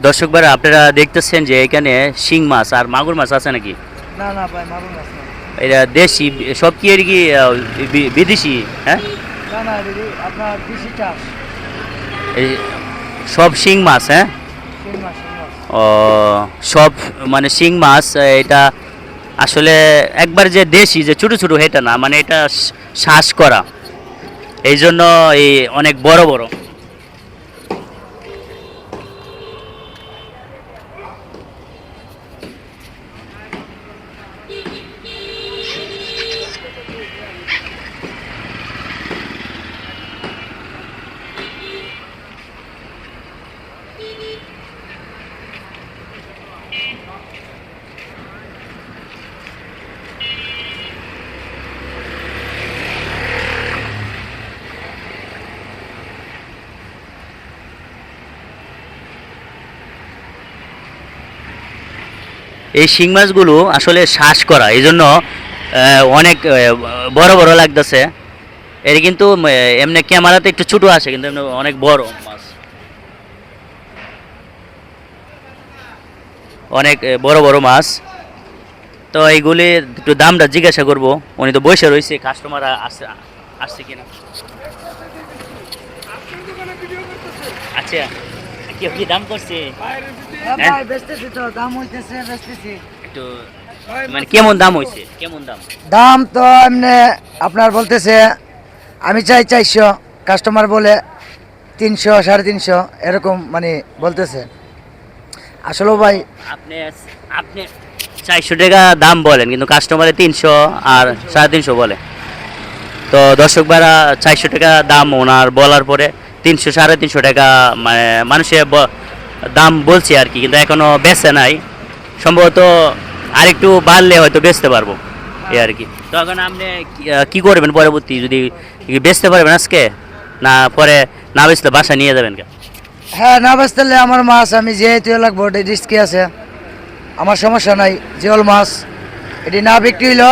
দর্শক ভাইরা আপনারা দেখতেছেন যে এখানে শিং মাছ আর মাগুর মাছ আছে নাকি? না না ভাই মারুন মাছ না এটা দেশি সব কি এর কি বিদেশি হ্যাঁ? না না আপনার কৃষি চাষ? এই সব শিং মাছ হ্যাঁ? ও সব মানে শিং মাছ এটা আসলে একবার যে দেশি যে ছোটো ছোটো এটা না মানে এটা শ্বাস করা। এই জন্য এই অনেক বড় বড়। এই শিং মাছগুলো আসলে শ্বাস করা, এই জন্য অনেক বড় বড় লাগতেছে। এর কিন্তু এমনি ক্যামেরাতে একটু ছোটো আসে কিন্তু এমনি অনেক বড় মাছ। অনেক বড় বড় মাছ। তো এইগুলি একটু দামটা জিজ্ঞাসা করব, উনি তো বসে রয়েছে কাস্টমার আসছে আসছে কিনা? আচ্ছা। কি কি দাম করছে? হ্যাঁ? একটু মানে কেমন দাম হয়েছে কেমন দাম? দাম তো এমনি আপনার বলতেছে আমি চাই চারশো কাস্টমার বলে তিনশো সাড়ে তিনশো এরকম মানে বলতেছে। আসলে ভাই আপনি আপনি চারশো টাকা দাম বলেন কিন্তু কাস্টমারে তিনশো আর সাড়ে তিনশো বলে। তো দর্শক ভাড়া চারশো টাকা দাম ওনার বলার পরে তিনশো সাড়ে তিনশো টাকা মানে মানুষে ব- দাম বলছে আর কি কিন্তু এখনও বেচে নাই। সম্ভবত আরেকটু বাড়লে হয়তো বেচতে পারব এই আর কি। তো এখন আপনি কি- করবেন পরবর্তী? যদি বেচতে পারবেন আজকে? না পরে না বেচলে বাসা নিয়ে যাবেন কে? হ্যাঁ না বেচতেলে আমার মাছ আমি যেহেতু লাগবো ওটা রিস্কি আছে আমার সমস্যা নাই জিওল মাছ এটি না বিক্রি হইল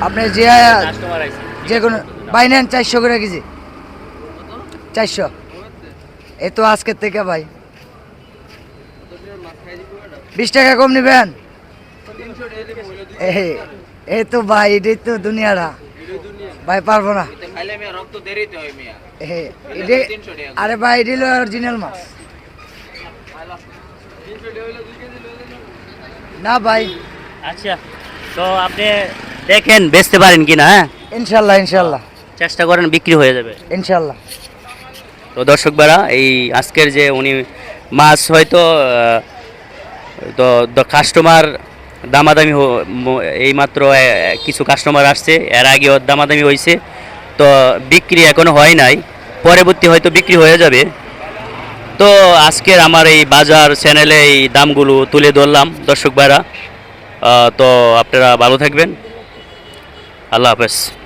আপনি যে যে কোনো বাইনেন চারশো করে কেজি। চারশো। এই তো আজকের থেকে ভাই। বিশ টাকা কম নেবেন? এই তো ভাই এটাই তো ভাই পারব না। আরে ভাই এটি হলো অরিজিনাল মাছ। না ভাই। আচ্ছা তো আপনি দেখেন বেচতে পারেন কিনা হ্যাঁ? ইনশাল্লাহ ইনশাল্লাহ। চেষ্টা করেন বিক্রি হয়ে যাবে। ইনশাল্লাহ। তো দর্শক বেড়া এই আজকের যে উনি মাছ হয়তো তো কাস্টমার দামাদামি হ- ম- এইমাত্র কিছু কাস্টমার আসছে, এর আগেও দামাদামি হয়েছে, তো বিক্রি এখনও হয় নাই, পরবর্তী হয়তো বিক্রি হয়ে যাবে। তো আজকের আমার এই বাজার চ্যানেলে এই দামগুলো তুলে ধরলাম, দর্শক ভাইরা তো আপনারা ভালো থাকবেন, আল্লাহ হাফেজ।